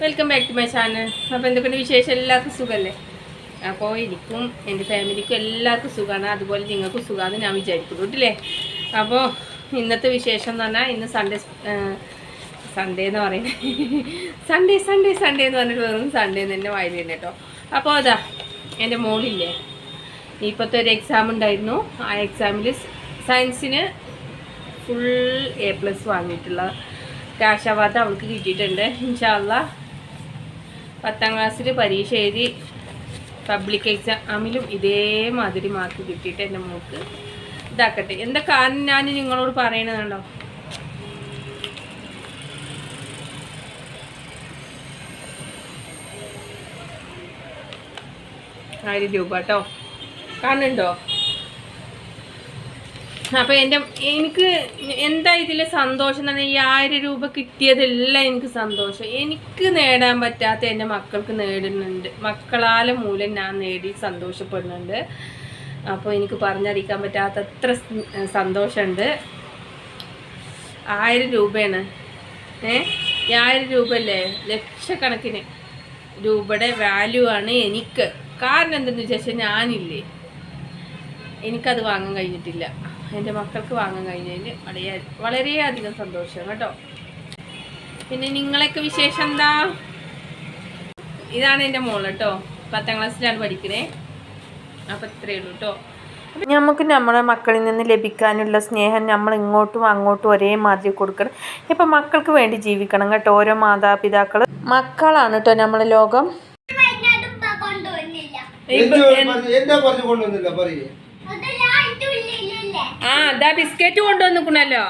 Welcome back to my channel അപ്പോൾ എന്തൊക്കെയുണ്ട് വിശേഷം? എല്ലാവർക്കും സുഖമല്ലേ അപ്പോൾ എനിക്കും എന്റെ ഫാമിലിക്കും എല്ലാവർക്കും സുഖമാണ്. അതുപോലെ നിങ്ങൾക്കും സുഖമാണ് ഞാൻ വിചാരിക്കുന്നു കേട്ടില്ലേ? അപ്പോൾ ഇന്നത്തെ വിശേഷം എന്ന് പറഞ്ഞാൽ ഇന്ന് സൺഡേ സൺഡേ എന്ന് പറയുന്നത് സൺഡേ സൺഡേ സൺഡേ എന്ന് പറഞ്ഞിട്ട് വെറും സൺഡേ തന്നെ വായിലുണ്ട് കേട്ടോ. അപ്പോൾ അതാ എന്റെ മോളില്ലേ? ഇപ്പോഴത്തെ ഒരു എക്സാം ഉണ്ടായിരുന്നു. ആ എക്സാമിൽ സയൻസിന് ഫുൾ എ പ്ലസ് വാങ്ങിയിട്ടുള്ള ക്യാഷ് അവാർഡ് അവൾക്ക് കിട്ടിയിട്ടുണ്ട്. ഇൻഷാല്ല പത്താം ക്ലാസ്സിൽ പരീക്ഷ എഴുതി പബ്ലിക് എക്സാമിലും ഇതേമാതിരി മാർക്ക് കിട്ടിയിട്ട് എന്റെ മോൾക്ക് ഇതാക്കട്ടെ. എന്താ കാരണം ഞാൻ നിങ്ങളോട് പറയണതുണ്ടോ ആയിരം രൂപ കേട്ടോ. കാണുന്നുണ്ടോ? അപ്പോൾ എന്റെ എനിക്ക് എന്താ ഇതിൽ സന്തോഷം എന്ന് പറഞ്ഞാൽ ഈ ആയിരം രൂപ കിട്ടിയതെല്ലാം എനിക്ക് സന്തോഷം. എനിക്ക് നേടാൻ പറ്റാത്ത എന്റെ മക്കൾക്ക് നേടുന്നുണ്ട്. മക്കളാലെ മൂലം ഞാൻ നേടി സന്തോഷപ്പെടുന്നുണ്ട്. അപ്പോൾ എനിക്ക് പറഞ്ഞറിയിക്കാൻ പറ്റാത്ത അത്ര സന്തോഷമുണ്ട്. ആയിരം രൂപയാണ്. ഏ? ആയിരം രൂപ അല്ലേ? ലക്ഷക്കണക്കിന് രൂപയുടെ വാല്യൂ ആണ് എനിക്ക്. കാരണം എന്തെന്ന് വെച്ചാൽ ഞാനില്ലേ? എനിക്കത് വാങ്ങാൻ കഴിഞ്ഞിട്ടില്ല. എന്റെ മക്കൾക്ക് വാങ്ങാൻ കഴിഞ്ഞതിൽ വളരെ വളരെയധികം സന്തോഷം കേട്ടോ. പിന്നെ നിങ്ങളൊക്കെ വിശേഷം എന്താ? ഇതാണ് എന്റെ മോൾ കേട്ടോ. പത്താം ക്ലാസ്സിലാണ് പഠിക്കണേ. അപ്പം ഇത്രയേ ഉള്ളൂ കേട്ടോ. നമുക്ക് നമ്മുടെ മക്കളിൽ നിന്ന് ലഭിക്കാനുള്ള സ്നേഹം നമ്മൾ ഇങ്ങോട്ടും അങ്ങോട്ടും ഒരേ മാതിരി കൊടുക്കണം. ഇപ്പം മക്കൾക്ക് വേണ്ടി ജീവിക്കണം കേട്ടോ ഓരോ മാതാപിതാക്കൾ. മക്കളാണ് കേട്ടോ നമ്മളെ ലോകം. ഇപ്പൊ എന്താ പറഞ്ഞു കൊണ്ടുവന്നില്ല? പറയേ. ആ ഇതാ ബിസ്ക്കറ്റ് കൊണ്ടുവന്നിക്കണല്ലോ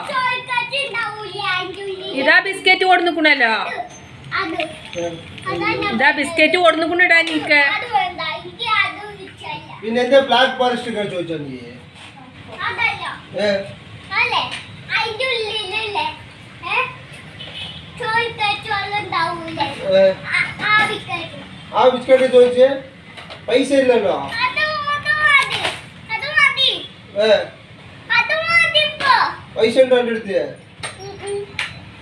ഇതാ ബിസ്ക്കറ്റ് കൊടുന്നിക്കണല്ലോ ഇതാ ബിസ്ക്കറ്റ് കൊടുന്നിക്കണിടാ നിനക്ക് പിന്നെ ബ്ലാക്ക് ഫോറസ്റ്റ് ചോദിച്ചാ നീ? ആ ബിസ്ക്കറ്റ് ചോദിച്ചേ? പൈസ ഇല്ലല്ലോ. ഏ? പൈസ ഉണ്ടോ എന്റെ അടുത്ത്?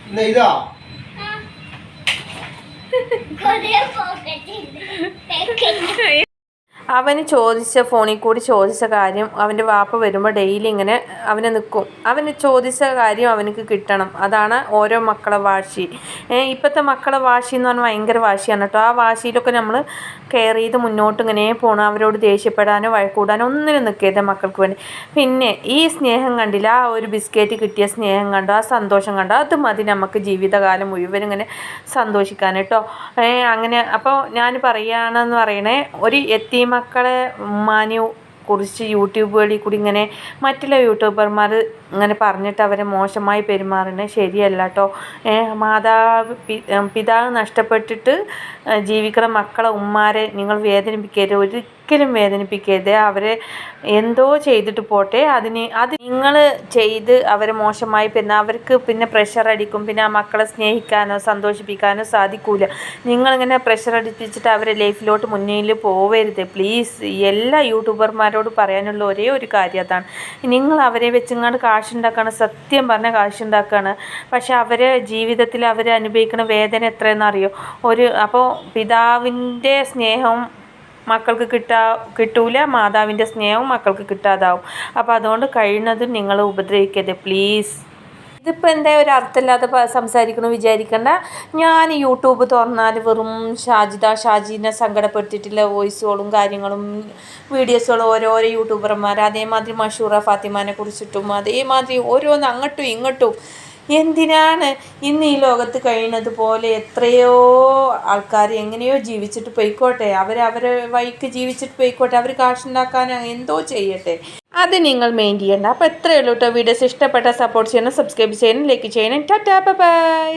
എന്നാ ഇതാ. അവന് ചോദിച്ച ഫോണിൽ കൂടി ചോദിച്ച കാര്യം അവന്റെ വാപ്പ വരുമ്പോൾ ഡെയിലി ഇങ്ങനെ അവനെ നിൽക്കും അവന് ചോദിച്ച കാര്യം അവനക്ക് കിട്ടണം. അതാണ് ഓരോ മക്കളെ വാശി. ഇപ്പോഴത്തെ മക്കളെ വാശി എന്ന് പറഞ്ഞാൽ ഭയങ്കര വാശിയാണ് കേട്ടോ. ആ വാശിയിലൊക്കെ നമ്മൾ കെയർ ചെയ്ത് മുന്നോട്ട് ഇങ്ങനെ പോകണം അവരോട് ദേഷ്യപ്പെടാനോ വഴക്കൂടാനോ ഒന്നിനും നിൽക്കരുത് മക്കൾക്ക് വേണ്ടി. പിന്നെ ഈ സ്നേഹം കണ്ടില്ല ആ ഒരു ബിസ്ക്കറ്റ് കിട്ടിയ സ്നേഹം കണ്ടോ ആ സന്തോഷം കണ്ടോ. അത് മതി നമുക്ക് ജീവിതകാലം മുഴുവൻ ഇങ്ങനെ സന്തോഷിക്കാൻ കേട്ടോ. അങ്ങനെ. അപ്പോൾ ഞാൻ പറയുകയാണെന്ന് പറയണേ ഒരു എത്തി മക്കളെ ഉമ്മാനെ കുറിച്ച് യൂട്യൂബ് വഴി കൂടി ഇങ്ങനെ മറ്റുള്ള യൂട്യൂബർമാർ ഇങ്ങനെ പറഞ്ഞിട്ട് അവരെ മോശമായി പെരുമാറുന്നത് ശരിയല്ല കേട്ടോ മാതാവ് പിതാവ് നഷ്ടപ്പെട്ടിട്ട് ജീവിക്കുന്ന മക്കളെ ഉമ്മാരെ നിങ്ങൾ വേദനിപ്പിക്കരുത്. ഒരിക്കലും വേദനിപ്പിക്കരുത്. അവരെ എന്തോ ചെയ്തിട്ട് പോട്ടെ. അതിന് അത് നിങ്ങൾ ചെയ്ത് അവരെ മോശമായി പിന്നെ അവർക്ക് പിന്നെ പ്രഷർ അടിക്കും. പിന്നെ ആ മക്കളെ സ്നേഹിക്കാനോ സന്തോഷിപ്പിക്കാനോ സാധിക്കൂല. നിങ്ങളിങ്ങനെ പ്രഷർ അടിപ്പിച്ചിട്ട് അവരെ ലൈഫിലോട്ട് മുന്നിൽ പോവരുത്. പ്ലീസ് എല്ലാ യൂട്യൂബർമാരോട് പറയാനുള്ള ഒരേ ഒരു കാര്യം അതാണ്. നിങ്ങൾ അവരെ വെച്ചിങ്ങാണ്ട് കാശുണ്ടാക്കുകയാണ് സത്യം പറഞ്ഞ കാശുണ്ടാക്കുകയാണ് പക്ഷെ അവരെ ജീവിതത്തിൽ അവർ അനുഭവിക്കുന്ന വേദന എത്രയെന്നറിയോ ഒരു അപ്പോൾ പിതാവിന്റെ സ്നേഹം മക്കൾക്ക് കിട്ടാ കിട്ടൂല മാതാവിന്റെ സ്നേഹവും മക്കൾക്ക് കിട്ടാതാവും. അപ്പോൾ അതുകൊണ്ട് കഴിയുന്നതും നിങ്ങൾ ഉപദ്രവിക്കരുത് പ്ലീസ് ഇതിപ്പോൾ എന്താ ഒരു അർത്ഥമില്ലാതെ സംസാരിക്കണം വിചാരിക്കണ്ട. ഞാൻ യൂട്യൂബ് തുറന്നാൽ വെറും ഷാജിദ ഷാജിനെ സങ്കടപ്പെടുത്തിയിട്ടുള്ള വോയിസുകളും കാര്യങ്ങളും വീഡിയോസുകളും ഓരോരോ യൂട്യൂബർമാർ അതേമാതിരി മഷൂറ ഫാത്തിമാനെ കുറിച്ചിട്ടും അതേമാതിരി ഓരോന്ന് അങ്ങോട്ടും ഇങ്ങോട്ടും. എന്തിനാണ് ഇന്ന് ഈ ലോകത്ത് കഴിയുന്നത് പോലെ എത്രയോ ആൾക്കാർ എങ്ങനെയോ ജീവിച്ചിട്ട് പോയിക്കോട്ടെ. അവർ അവരെ വഴിക്ക് ജീവിച്ചിട്ട് പോയിക്കോട്ടെ. അവർ കാശുണ്ടാക്കാൻ എന്തോ ചെയ്യട്ടെ. അത് നിങ്ങൾ മെയിൻ ചെയ്യേണ്ട. അപ്പോൾ എത്രയുള്ളൂ കേട്ടോ വീഡിയോസ് ഇഷ്ടപ്പെട്ട സപ്പോർട്ട് ചെയ്യണം സബ്സ്ക്രൈബ് ചെയ്യണം ലൈക്ക് ചെയ്യണം. Tata bye.